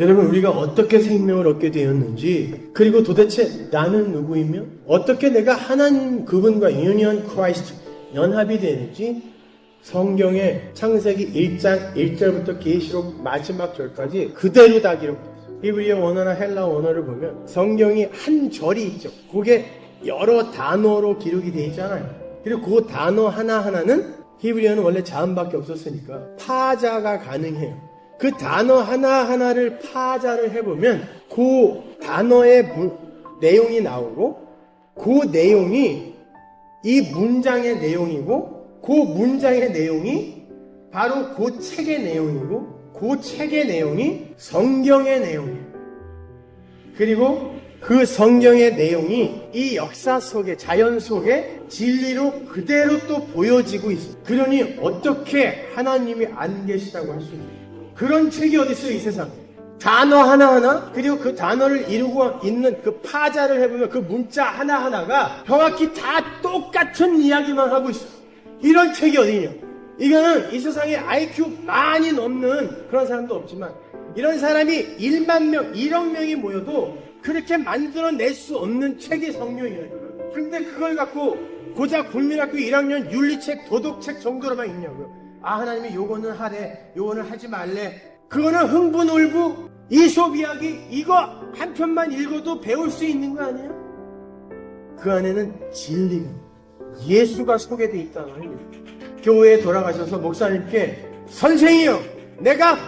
여러분 우리가 어떻게 생명을 얻게 되었는지 그리고 도대체 나는 누구이며 어떻게 내가 하나님 그분과 유니언 크라이스트 연합이 되는지 성경의 창세기 1장 1절부터 계시록 마지막 절까지 그대로 다 기록됐어요. 히브리어 원어나 헬라 원어를 보면 성경이 한 절이 있죠. 그게 여러 단어로 기록이 되어 있잖아요. 그리고 그 단어 하나하나는 히브리어는 원래 자음밖에 없었으니까 파자가 가능해요. 그 단어 하나하나를 파자를 해보면 그 단어의 문- 내용이 나오고 그 내용이 이 문장의 내용이고 그 문장의 내용이 바로 그 책의 내용이고 그 책의 내용이 성경의 내용이에요. 그리고 그 성경의 내용이 이 역사 속에 자연 속에 진리로 그대로 또 보여지고 있어요. 그러니 어떻게 하나님이 안 계시다고 할 수 있어요? 그런 책이 어디 있어요 이 세상에? 단어 하나하나 그리고 그 단어를 이루고 있는 그 파자를 해보면 그 문자 하나하나가 정확히 다 똑같은 이야기만 하고 있어요. 이런 책이 어디냐? 이거는 이 세상에 IQ 많이 넘는 그런 사람도 없지만 이런 사람이 1만 명, 1억 명이 모여도 그렇게 만들어낼 수 없는 책이 성경이에요. 근데 그걸 갖고 고작 국민학교 1학년 윤리책, 도덕책 정도로만 있냐고요. 아 하나님이 요거는 하래, 요거는 하지 말래. 그거는 흥분울고 이솝 이야기 이거 한 편만 읽어도 배울 수 있는 거 아니에요? 그 안에는 진리가 예수가 소개되어 있다는 거예요. 교회에 돌아가셔서 목사님께 선생이요 내가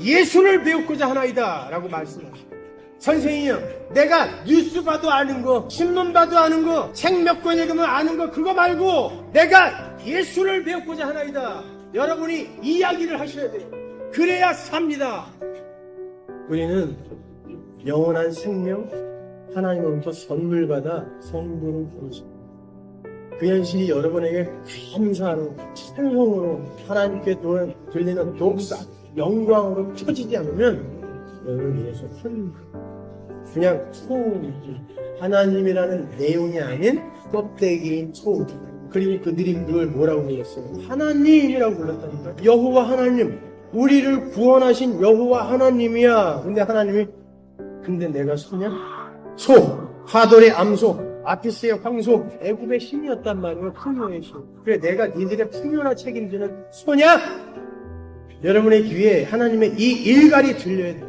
예수를 배우고자 하나이다 라고 말씀하시고 선생이요 내가 뉴스 봐도 아는 거 신문 봐도 아는 거 책 몇 권 읽으면 아는 거 그거 말고 내가 예수를 배우고자 하나이다 여러분이 이야기를 하셔야 돼요. 그래야 삽니다. 우리는 영원한 생명 하나님으로부터 선물 받아 성부를 부르십니다 그 현실이 여러분에게 감사로 찬송으로 하나님께 도- 들리는 독사 영광으로 켜지지 않으면 여러분 위해서 큰 그냥 소음이지. 하나님이라는 내용이 아닌 껍데기인 소음 그리고 그들이 그걸 뭐라고 불렀어요? 하나님이라고 불렀다니까 여호와 하나님 우리를 구원하신 여호와 하나님이야 근데 하나님이 근데 내가 소냐? 소 하돌의 암소 아피스의 황소 애굽의 신이었단 말이에요 풍요의 신 그래 내가 니들의 풍요나 책임지는 소냐? 여러분의 귀에 하나님의 이 일갈이 들려야 돼